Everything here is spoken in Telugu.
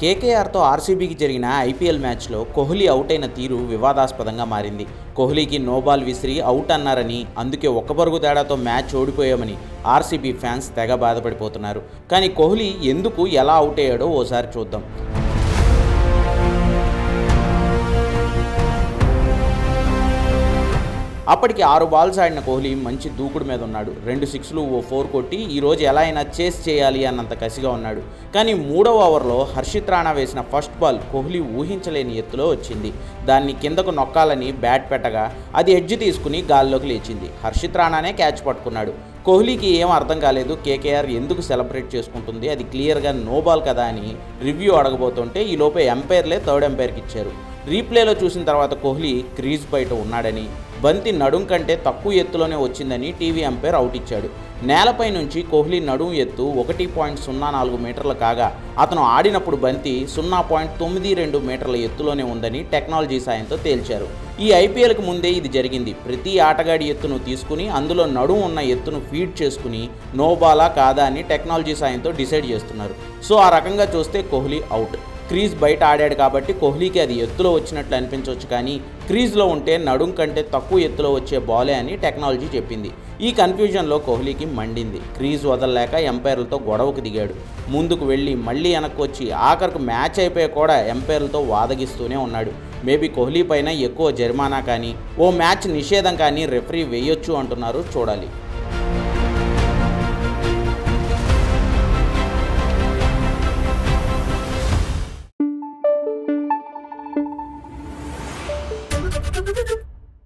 కేకేఆర్తో ఆర్సీబీకి జరిగిన ఐపీఎల్ మ్యాచ్లో కోహ్లీ అవుట్ అయిన తీరు వివాదాస్పదంగా మారింది. కోహ్లీకి నోబాల్ విసిరి అవుట్ అన్నారని అందుకే ఒక్క పరుగు తేడాతో మ్యాచ్ ఓడిపోయామని ఆర్సీబీ ఫ్యాన్స్ తెగ బాధపడిపోతున్నారు. కానీ కోహ్లీ ఎందుకు ఎలా అవుట్ అయ్యాడో ఓసారి చూద్దాం. అప్పటికి ఆరు బాల్స్ ఆడిన కోహ్లీ మంచి దూకుడు మీద ఉన్నాడు. రెండు సిక్స్లు ఓ ఫోర్ కొట్టి ఈరోజు ఎలా అయినా చేస్ చేయాలి అన్నంత కసిగా ఉన్నాడు. కానీ మూడవ ఓవర్లో హర్షిత్ రాణా వేసిన ఫస్ట్ బాల్ కోహ్లీ ఊహించలేని ఎత్తులో వచ్చింది. దాన్ని కిందకు నొక్కాలని బ్యాట్ పెట్టగా అది ఎడ్జ్ తీసుకుని గాల్లోకి లేచింది. హర్షిత్ రాణానే క్యాచ్ పట్టుకున్నాడు. కోహ్లీకి ఏం అర్థం కాలేదు కేకేఆర్ ఎందుకు సెలబ్రేట్ చేసుకుంటుంది అది క్లియర్గా నో బాల్ కదా అని రివ్యూ అడగబోతుంటే ఈ లోపే ఎంపైర్లే థర్డ్ ఎంపైర్కి ఇచ్చారు. రీప్లేలో చూసిన తర్వాత కోహ్లీ క్రీజ్ బయట ఉన్నాడని బంతి నడుం కంటే తక్కువ ఎత్తులోనే వచ్చిందని టీవీ అంపైర్ అవుట్ ఇచ్చాడు. నేలపై నుంచి కోహ్లీ నడుం ఎత్తు ఒకటి పాయింట్ సున్నా నాలుగు మీటర్లు కాగా అతను ఆడినప్పుడు బంతి సున్నా పాయింట్ తొమ్మిది రెండు మీటర్ల ఎత్తులోనే ఉందని టెక్నాలజీ సాయంతో తేల్చారు. ఈ ఐపీఎల్కి ముందే ఇది జరిగింది. ప్రతి ఆటగాడి ఎత్తును తీసుకుని అందులో నడుం ఉన్న ఎత్తును ఫీడ్ చేసుకుని నోబాలా కాదా అని టెక్నాలజీ సాయంతో డిసైడ్ చేస్తున్నారు. సో ఆ రకంగా చూస్తే కోహ్లీ అవుట్. క్రీజ్ బయట ఆడాడు కాబట్టి కోహ్లీకి అది ఎత్తులో వచ్చినట్లు అనిపించవచ్చు కానీ క్రీజ్లో ఉంటే నడుం కంటే తక్కువ ఎత్తులో వచ్చే బాలే అని టెక్నాలజీ చెప్పింది. ఈ కన్ఫ్యూజన్లో కోహ్లీకి మండింది. క్రీజ్ వదలలేక ఎంపైర్లతో గొడవకు దిగాడు. ముందుకు వెళ్ళి మళ్ళీ వెనక్కి వచ్చి ఆఖరికి మ్యాచ్ అయిపోయి కూడా ఎంపైర్లతో వాదగిస్తూనే ఉన్నాడు. మేబీ కోహ్లీ పైన ఎక్కువ జరిమానా కానీ ఓ మ్యాచ్ నిషేధం కానీ రెఫరీ వేయొచ్చు అంటున్నారు చూడాలి.